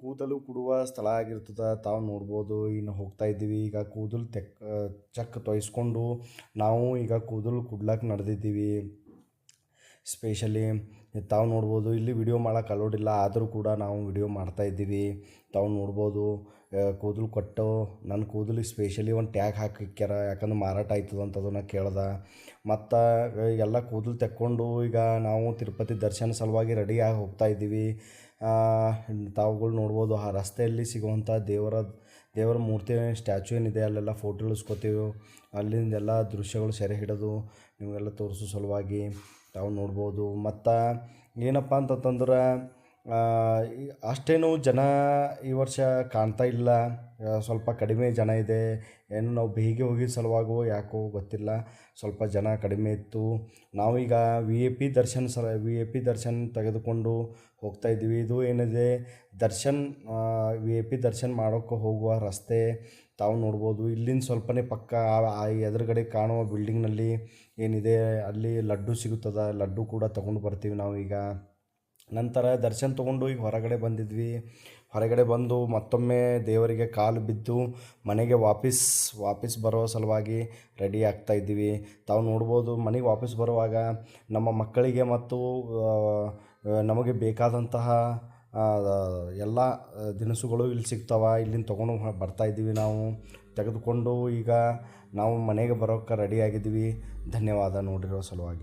ಕೂದಲು ಕೊಡುವ ಸ್ಥಳ ಆಗಿರ್ತದೆ, ತಾವು ನೋಡ್ಬೋದು. ಇನ್ನು ಹೋಗ್ತಾ ಇದ್ದೀವಿ. ಈಗ ಕೂದಲು ತೆಕ್ ಚಕ್ ತೊಯ್ಸ್ಕೊಂಡು ನಾವು ಈಗ ಕೂದಲು ಕುಡ್ಲಕ್ಕೆ ನಡೆದಿದ್ದೀವಿ. ಸ್ಪೆಷಲಿ ತಾವು ನೋಡ್ಬೋದು. ಇಲ್ಲಿ ವಿಡಿಯೋ ಮಾಡೋಕೆ ಅಲೋಡಿಲ್ಲ ಆದರೂ ಕೂಡ ನಾವು ವಿಡಿಯೋ ಮಾಡ್ತಾ ಇದ್ದೀವಿ. ತಾವು ನೋಡ್ಬೋದು ಕೂದಲು ಕೊಟ್ಟು. ನನ್ನ ಕೂದಲಿಗೆ ಸ್ಪೆಷಲಿ ಒಂದು ಟ್ಯಾಗ್ ಹಾಕಿಕ್ಯಾರ. ಯಾಕಂದ್ರೆ ಮಾರಾಟ ಆಯ್ತದ ಅಂತ ಅದನ್ನು ಕೇಳ್ದೆ. ಮತ್ತು ಎಲ್ಲ ಕೂದಲು ತೆಕ್ಕೊಂಡು ಈಗ ನಾವು ತಿರುಪತಿ ದರ್ಶನ ಸಲುವಾಗಿ ರೆಡಿಯಾಗಿ ಹೋಗ್ತಾ ಇದ್ದೀವಿ. ತಾವುಗಳು ನೋಡ್ಬೋದು, ಆ ರಸ್ತೆಯಲ್ಲಿ ಸಿಗುವಂಥ ದೇವರ ದೇವರ ಮೂರ್ತಿ ಸ್ಟ್ಯಾಚು ಏನಿದೆ, ಅಲ್ಲೆಲ್ಲ ಫೋಟೋ ಇಳ್ಸ್ಕೊತೀವಿ. ಅಲ್ಲಿಂದ ಎಲ್ಲ ದೃಶ್ಯಗಳು ಸೆರೆ ಹಿಡಿದು ನಿಮಗೆಲ್ಲ ತೋರಿಸೋ ಸಲುವಾಗಿ ತಾವು ನೋಡ್ಬೋದು. ಮತ್ತು ಏನಪ್ಪ ಅಂತಂತಂದ್ರೆ ಅಷ್ಟೇನು ಜನ ಈ ವರ್ಷ ಕಾಣ್ತಾ ಇಲ್ಲ. ಸ್ವಲ್ಪ ಕಡಿಮೆ ಜನ ಇದೆ. ಏನು ನಾವು ಬೇಗ ಹೋಗಿದ್ದ ಸಲುವಾಗೋ ಯಾಕೋ ಗೊತ್ತಿಲ್ಲ. ಸ್ವಲ್ಪ ಜನ ಕಡಿಮೆ ಇತ್ತು. ನಾವೀಗ ವಿ ಎ ಪಿ ದರ್ಶನ ಸಲ ವಿ ಎ ಪಿ ದರ್ಶನ್ ತೆಗೆದುಕೊಂಡು ಹೋಗ್ತಾ ಇದ್ದೀವಿ. ಇದು ಏನಿದೆ? ದರ್ಶನ್ ವಿ ಎ ಪಿ ದರ್ಶನ್ ಮಾಡೋಕ್ಕೆ ಹೋಗುವ ರಸ್ತೆ ತಾವು ನೋಡ್ಬೋದು. ಇಲ್ಲಿಂದ ಸ್ವಲ್ಪನೇ ಪಕ್ಕ ಎದುರುಗಡೆ ಕಾಣುವ ಬಿಲ್ಡಿಂಗ್ನಲ್ಲಿ ಏನಿದೆ? ಅಲ್ಲಿ ಲಡ್ಡು ಸಿಗುತ್ತದೆ? ಲಡ್ಡು ಕೂಡ ತೊಗೊಂಡು ಬರ್ತೀವಿ ನಾವೀಗ ನಂತರ ದರ್ಶನ ತೊಗೊಂಡು ಈಗ ಹೊರಗಡೆ ಬಂದಿದ್ವಿ. ಹೊರಗಡೆ ಬಂದು ಮತ್ತೊಮ್ಮೆ ದೇವರಿಗೆ ಕಾಲು ಬಿದ್ದು ಮನೆಗೆ ವಾಪಸ್ ವಾಪಸ್ ಬರೋ ಸಲುವಾಗಿ ರೆಡಿ ಆಗ್ತಾ ಇದ್ದೀವಿ. ತಾವು ನೋಡ್ಬೋದು ಮನೆಗೆ ವಾಪಸ್ ಬರುವಾಗ ನಮ್ಮ ಮಕ್ಕಳಿಗೆ ಮತ್ತು ನಮಗೆ ಬೇಕಾದಂತಹ ಎಲ್ಲ ದಿನಸುಗಳು ಇಲ್ಲಿ ಸಿಗ್ತಾವೆ. ಇಲ್ಲಿಂದ ತೊಗೊಂಡು ಬರ್ತಾ ಇದ್ದೀವಿ ನಾವು. ತೆಗೆದುಕೊಂಡು ಈಗ ನಾವು ಮನೆಗೆ ಬರೋಕ್ಕೆ ರೆಡಿ ಆಗಿದ್ದೀವಿ. ಧನ್ಯವಾದ ನೋಡಿರೋ ಸಲುವಾಗಿ.